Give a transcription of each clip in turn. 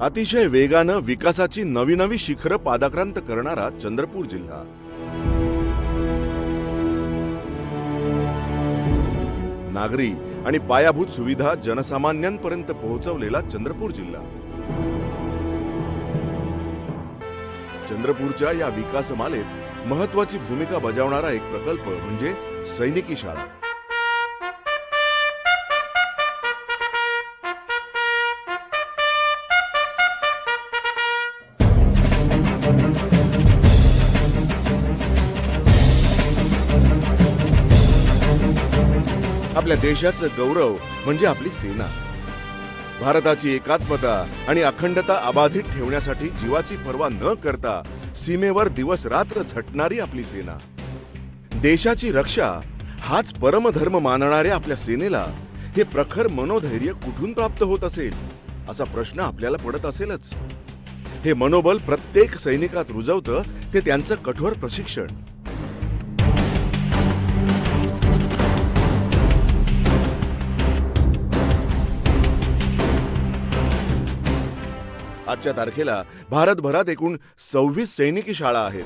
अतिशय वेगानं विकासाची नवी नवी शिखरं पादाक्रांत करणारा चंद्रपूर जिल्हा. नागरी आणि पायाभूत सुविधा जनसामान्यांपर्यंत पोहोचवलेला चंद्रपूर जिल्हा. चंद्रपूरच्या या विकासमालेत महत्वाची भूमिका बजावणारा एक प्रकल्प म्हणजे सैनिकी शाळा. देशाचं गौरव म्हणजे आपली सेना. भारताची एकात्मता आणि अखंडता अबाधित ठेवण्यासाठी जीवाची पर्वा न करता सीमेवर दिवस रात्र झटणारी आपली सेना. देशाची रक्षा हाच परमधर्म मानणाऱ्या आपल्या सेनेला हे प्रखर मनोधैर्य कुठून प्राप्त होत असेल असा प्रश्न आपल्याला पडत असेलच. हे मनोबल प्रत्येक सैनिकात रुजवतं ते त्यांचं कठोर प्रशिक्षण. आजच्या तारखेला भारतभरात एकूण सव्वीस सैनिकी शाळा आहेत.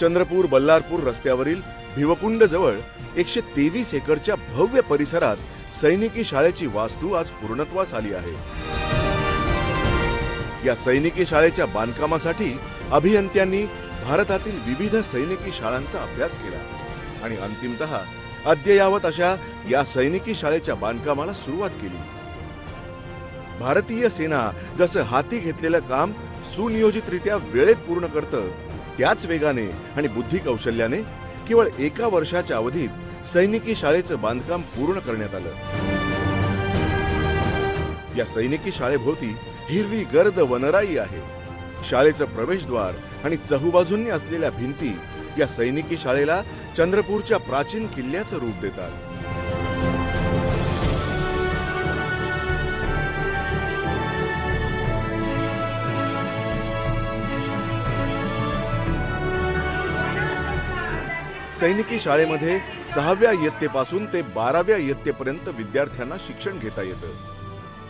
चंद्रपूर बल्लारपूर रस्त्यावरील भिवकुंड जवळ एकशे तेवीस एकरच्या भव्य परिसरात सैनिकी शाळेची वास्तू आज पूर्णत्वास आली आहे. या सैनिकी शाळेच्या बांधकामासाठी अभियंत्यांनी भारतातील विविध सैनिकी शाळांचा अभ्यास केला. आणि अंतिमत अद्ययावत अशा या सैनिकी शाळेच्या बांधकामाला सुरुवात केली. भारतीय सेना जसं हाती घेतलेलं काम सुनियोजितरित्या वेळेत पूर्ण करतं त्याच वेगाने आणि बुद्धी कौशल्याने केवळ एका वर्षाच्या अवधीत सैनिकी शाळेचं बांधकाम पूर्ण करण्यात आलं. या सैनिकी शाळेभोवती हिरवी गर्द वनराई आहे. शाळेचं प्रवेशद्वार आणि चहूबाजूंनी असलेल्या भिंती या सैनिकी शाळेला चंद्रपूरच्या प्राचीन किल्ल्याचं रूप देतात. सैनिकी शाळेमध्ये सहाव्या इयत्तेपासून ते बाराव्या इयत्तेपर्यंत विद्यार्थ्यांना शिक्षण घेता येतं.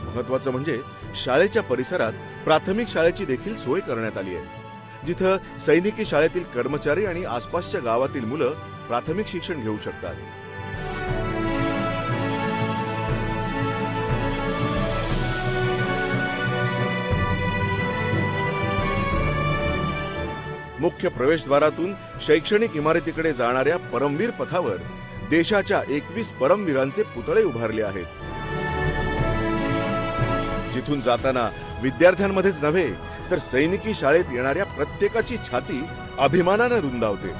महत्वाचं म्हणजे शाळेच्या परिसरात प्राथमिक शाळेची देखील सोय करण्यात आली आहे. जिथं सैनिकी शाळेतील कर्मचारी आणि आसपासच्या गावातील मुलं प्राथमिक शिक्षण घेऊ शकतात. मुख्य प्रवेशद्वारातून शैक्षणिक इमारतीकडे जाणाऱ्या परमवीर पथावर देशाच्या एकवीस परमवीरांचे पुतळे उभारले आहेत. जिथून जाताना विद्यार्थ्यांमध्येच नव्हे तर सैनिकी शाळेत येणाऱ्या प्रत्येकाची छाती अभिमानानं रुंदावते.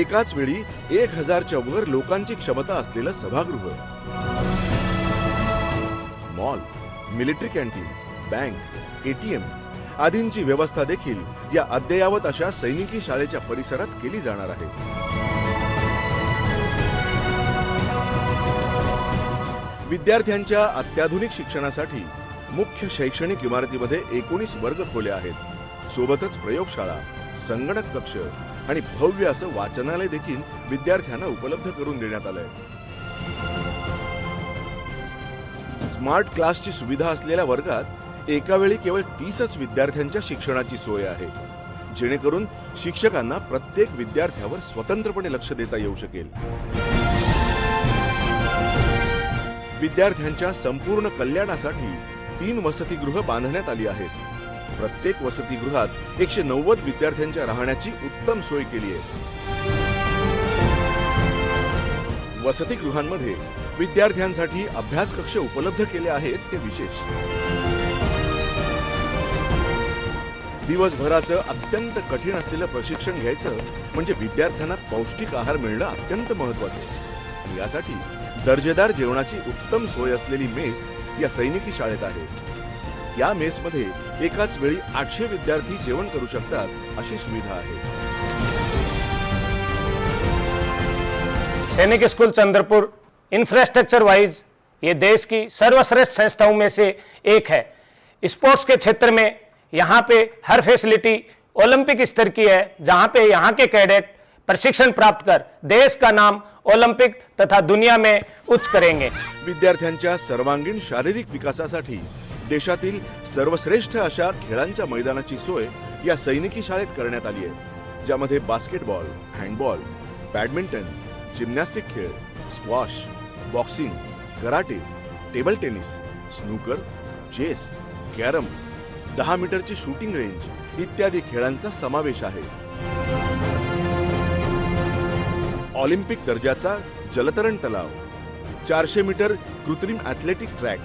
एकाच वेळी एक हजारच्या वर लोकांची क्षमता असलेलं सभागृह. Mall military canteen bank ATM आदींची व्यवस्था देखील या अद्ययावत अशा सैनिकी शाळेच्या परिसरात केली जाणार आहे. विद्यार्थ्यांच्या अत्याधुनिक शिक्षणासाठी मुख्य शैक्षणिक इमारतीमध्ये एकोणीस वर्ग खोल्या आहेत. सोबतच प्रयोगशाळा संगणक कक्ष आणि भव्य असं वाचनालय देखील विद्यार्थ्यांना उपलब्ध करून देण्यात आलंय. स्मार्ट क्लासची सुविधा असलेल्या वर्गात एका वेळी केवळ तीसच विद्यार्थ्यांच्या शिक्षणाची सोय आहे जेणेकरून शिक्षकांना प्रत्येक विद्यार्थ्यावर स्वतंत्रपणे लक्ष देता येऊ शकेल. विद्यार्थ्यांच्या संपूर्ण कल्याणासाठी तीन वसतिगृह बांधण्यात आली आहेत. प्रत्येक वसतिगृहात एकशे नव्वद विद्यार्थ्यांच्या राहण्याची उत्तम सोय केली आहे. वसतिगृहांमध्ये विद्यार्थ्यांसाठी अभ्यास कक्ष उपलब्ध केले आहेत ते विशेष. दिवसभराचं अत्यंत कठीण असलेलं प्रशिक्षण घ्यायचं म्हणजे विद्यार्थ्यांना पौष्टिक आहार मिळणं अत्यंत महत्वाचं आहे. यासाठी दर्जेदार जेवणाची उत्तम सोय असलेली मेस या सैनिकी शाळेत आहे. या मेसमध्ये एकाच वेळी आठशे विद्यार्थी जेवण करू शकतात अशी सुविधा आहे. सैनिक स्कूल चंद्रपुर इंफ्रास्ट्रक्चर वाइज ये देश की सर्वश्रेष्ठ संस्थाओं में से एक है। स्पोर्ट्स के क्षेत्र में यहाँ पे हर फैसिलिटी ओलंपिक स्तर की है, जहाँ पे यहाँ के कैडेट प्रशिक्षण प्राप्त कर. देश का नाम ओलंपिक तथा दुनिया में उच्च करेंगे. विद्यार्थ्यांच्या सर्वांगीण शारीरिक विकासासाठी देशातील सर्वश्रेष्ठ अशा खेळांच्या मैदानाची सोय या सैनिकी शाळेत करण्यात आली आहे. ज्यामध्ये बास्केटबॉल हँडबॉल बॅडमिंटन जिम्नॅस्टिक खेळ squash boxing karate table tennis snooker chess carrom दहा मीटरची शूटिंग रेंज इत्यादी खेळांचा समावेश आहे. ऑलिम्पिक दर्जाचा जलतरण तलाव चारशे मीटर कृत्रिम ॲथलेटिक ट्रॅक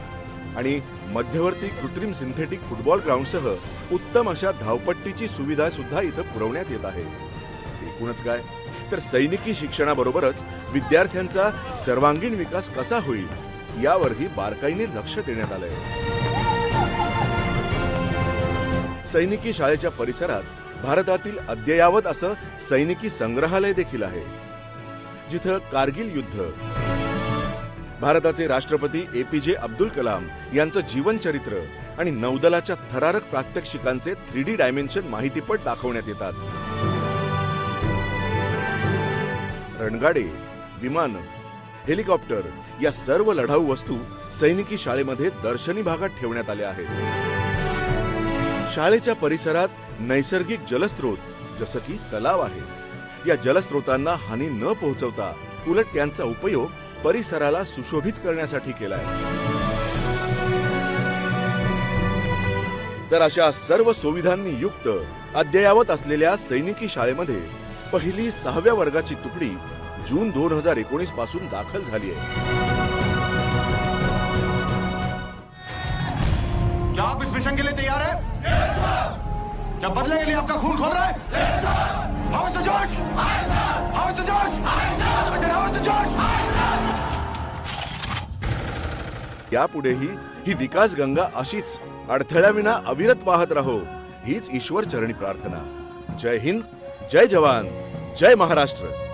आणि मध्यवर्ती कृत्रिम सिंथेटिक फुटबॉल ग्राउंडसह उत्तम अशा धावपट्टीची सुविधा सुद्धा इथं पुरवण्यात येत आहे. एकूणच काय? तर सैनिकी शिक्षणाबरोबरच विद्यार्थ्यांचा सर्वांगीण विकास कसा होईल यावरही बारकाईने लक्ष देण्यात आलंय. सैनिकी शाळेच्या परिसरात भारतातील अद्ययावत असं सैनिकी संग्रहालय देखील आहे. जिथं कारगिल युद्ध. भारताचे राष्ट्रपती ए पी जे अब्दुल कलाम यांचं जीवनचरित्र आणि नौदलाच्या थरारक प्रात्यक्षिकांचे थ्री डी डायमेन्शन माहितीपट दाखवण्यात येतात. रणगाडे विमान हेलिकॉप्टर या सर्व लढाऊ वस्तू सैनिकी शाळेमध्ये दर्शनी भागात ठेवण्यात आल्या आहेत. शाळेच्या परिसरात नैसर्गिक जलस्रोत जसं की तलाव आहे. या जलस्रोतांना हानी न पोहोचवता उलट त्यांचा उपयोग परिसराला सुशोभित करण्यासाठी केलाय. तर अशा सर्व सुविधांनी युक्त अद्ययावत असलेल्या सैनिकी शाळेमध्ये पहिली सहाव्या वर्गाची तुकडी जून दोन हजार एकोणीसपासून दाखल झाली आहे. क्या आप इस मिशन के लिए तैयार है? क्या बदले के लिए आपका खून खोल रहा है? How the the I said, the यापुढेही ही विकास गंगा अशीच अडथळ्याविना अविरत वाहत राहो हीच ईश्वर चरणी प्रार्थना. जय हिंद जय जवान जय महाराष्ट्र.